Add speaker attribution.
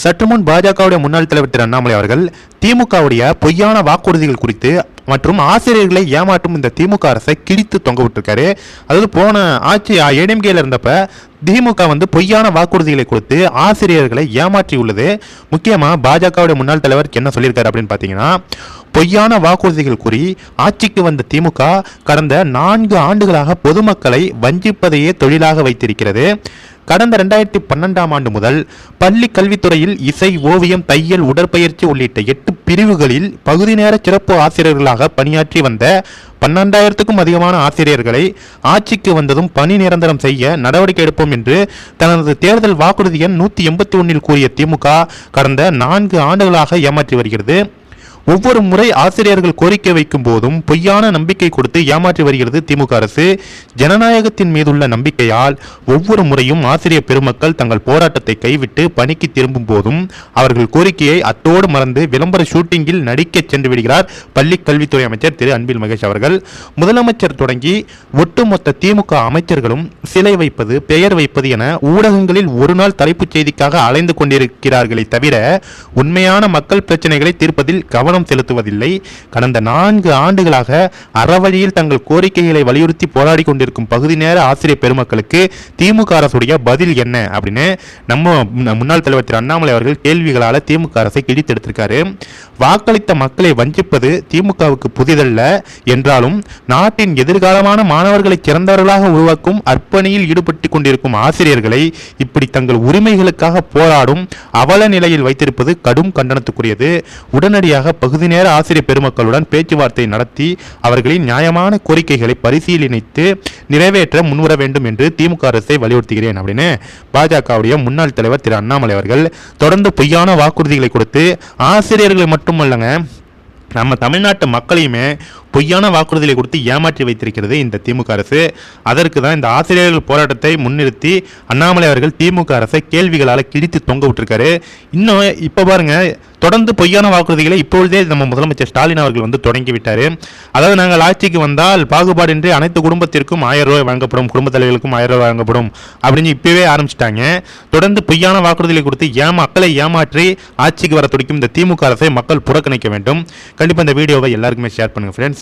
Speaker 1: சற்று முன் பாஜகவுடைய முன்னாள் தலைவர் திரு அண்ணாமலை அவர்கள் திமுகவுடைய பொய்யான வாக்குறுதிகள் குறித்து மற்றும் ஆசிரியர்களை ஏமாற்றும் இந்த திமுக அரசை கிழித்து தொங்க விட்டுருக்காரு அதாவது போன ஆட்சி ஏடிஎம்கேல இருந்தப்ப திமுக வந்து பொய்யான வாக்குறுதிகளை கொடுத்து ஆசிரியர்களை ஏமாற்றி உள்ளது முக்கியமாக பாஜகவுடைய முன்னாள் தலைவர் என்ன சொல்லியிருக்காரு அப்படின்னு பார்த்தீங்கன்னா பொய்யான வாக்குறுதிகள் கூறி ஆட்சிக்கு வந்த திமுக கடந்த நான்கு ஆண்டுகளாக பொதுமக்களை வஞ்சிப்பதையே தொழிலாக வைத்திருக்கிறது. கடந்த ரெண்டாயிரத்தி பன்னெண்டாம் ஆண்டு முதல் பள்ளி கல்வித்துறையில் இசை ஓவியம் தையல் உடற்பயிற்சி உள்ளிட்ட எட்டு பிரிவுகளில் பகுதி நேர சிறப்பு ஆசிரியர்களாக பணியாற்றி வந்த பன்னெண்டாயிரத்துக்கும் அதிகமான ஆசிரியர்களை ஆட்சிக்கு வந்ததும் பணி நிரந்தரம் செய்ய நடவடிக்கை எடுப்போம் என்று தனது தேர்தல் வாக்குறுதி எண் நூற்றி எண்பத்தி ஒன்றில் கூறிய திமுக கடந்த நான்கு ஆண்டுகளாக ஏமாற்றி வருகிறது. ஒவ்வொரு முறை ஆசிரியர்கள் கோரிக்கை வைக்கும் போதும் பொய்யான நம்பிக்கை கொடுத்து ஏமாற்றி வருகிறது திமுக அரசு. ஜனநாயகத்தின் மீதுள்ள நம்பிக்கையால் ஒவ்வொரு முறையும் ஆசிரியர் பெருமக்கள் தங்கள் போராட்டத்தை கைவிட்டு பணிக்கு திரும்பும் போதும் அவர்கள் கோரிக்கையை அத்தோடு மறந்து விளம்பர ஷூட்டிங்கில் நடிக்க சென்று விடுகிறார் பள்ளி கல்வித்துறை அமைச்சர் திரு அன்பில் மகேஷ் அவர்கள். முதலமைச்சர் தொடங்கி ஒட்டுமொத்த திமுக அமைச்சர்களும் சிலை வைப்பது பெயர் வைப்பது என ஊடகங்களில் ஒரு நாள் தலைப்புச் செய்திக்காக அலைந்து கொண்டிருக்கிறார்களே தவிர உண்மையான மக்கள் பிரச்சனைகளை தீர்ப்பதில் கவனம் செலுத்துவதில்லை. கடந்த நான்கு ஆண்டுகளாக அறவழியில் தங்கள் கோரிக்கைகளை வலியுறுத்தி போராடி கொண்டிருக்கும் பகுதி நேர ஆசிரியர் பெருமக்களுக்கு திமுக அரசுடைய பதில் என்ன அப்படின்னு நம்ம முன்னாள் தலைவர் திரு அண்ணாமலை அவர்கள் கேள்விகளால் திமுக அரசை கிழித்தெடுத்திருக்காரு. வாக்களித்த மக்களை வஞ்சிப்பது திமுகவுக்கு புதிதல்ல என்றாலும் நாட்டின் எதிர்காலமான மாணவர்களை சிறந்தவர்களாக உருவாக்கும் அர்ப்பணியில் ஈடுபட்டு கொண்டிருக்கும் ஆசிரியர்களை இப்படி தங்கள் உரிமைகளுக்காக போராடும் அவல நிலையில் வைத்திருப்பது கடும் கண்டனத்துக்குரியது. உடனடியாக பகுதி நேர ஆசிரியர் பெருமக்களுடன் பேச்சுவார்த்தை நடத்தி அவர்களின் நியாயமான கோரிக்கைகளை பரிசீலனைத்து நிறைவேற்ற முன்வர வேண்டும் என்று திமுக அரசை வலியுறுத்துகிறேன் அப்படின்னு பாஜகவுடைய முன்னாள் தலைவர் திரு அண்ணாமலை அவர்கள் தொடர்ந்து பொய்யான வாக்குறுதிகளை கொடுத்து ஆசிரியர்களை மட்டுமல்லங்க நம்ம தமிழ்நாட்டு மக்களையுமே பொய்யான வாக்குறுதிகளை கொடுத்து ஏமாற்றி வைத்திருக்கிறது இந்த திமுக அரசு. அதற்கு தான் இந்த ஆசிரியர்கள் போராட்டத்தை முன்னிறுத்தி அண்ணாமலை அவர்கள் திமுக அரசை கேள்விகளால் கிழித்து தொங்க விட்டுருக்காரு. இன்னும் இப்போ பாருங்க தொடர்ந்து பொய்யான வாக்குறுதிகளை இப்பொழுதே நம்ம முதலமைச்சர் ஸ்டாலின் அவர்கள் வந்து தொடங்கிவிட்டார் அதாவது நாங்கள் ஆட்சிக்கு வந்தால் பாகுபாடின்றி அனைத்து குடும்பத்திற்கும் ஆயிரம் ரூபாய் வழங்கப்படும் குடும்ப தலைவர்களுக்கும் ஆயிரம் ரூபாய் வழங்கப்படும் அப்படின்னு இப்பவே ஆரம்பிச்சிட்டாங்க. தொடர்ந்து பொய்யான வாக்குறுதிகளை கொடுத்து ஏ மக்களை ஏமாற்றி ஆட்சிக்கு வர துடிக்கும் இந்த திமுக அரசை மக்கள் புறக்கணிக்க வேண்டும். கண்டிப்பாக இந்த வீடியோவை எல்லாருக்குமே ஷேர் பண்ணுங்கள் ஃப்ரெண்ட்ஸ்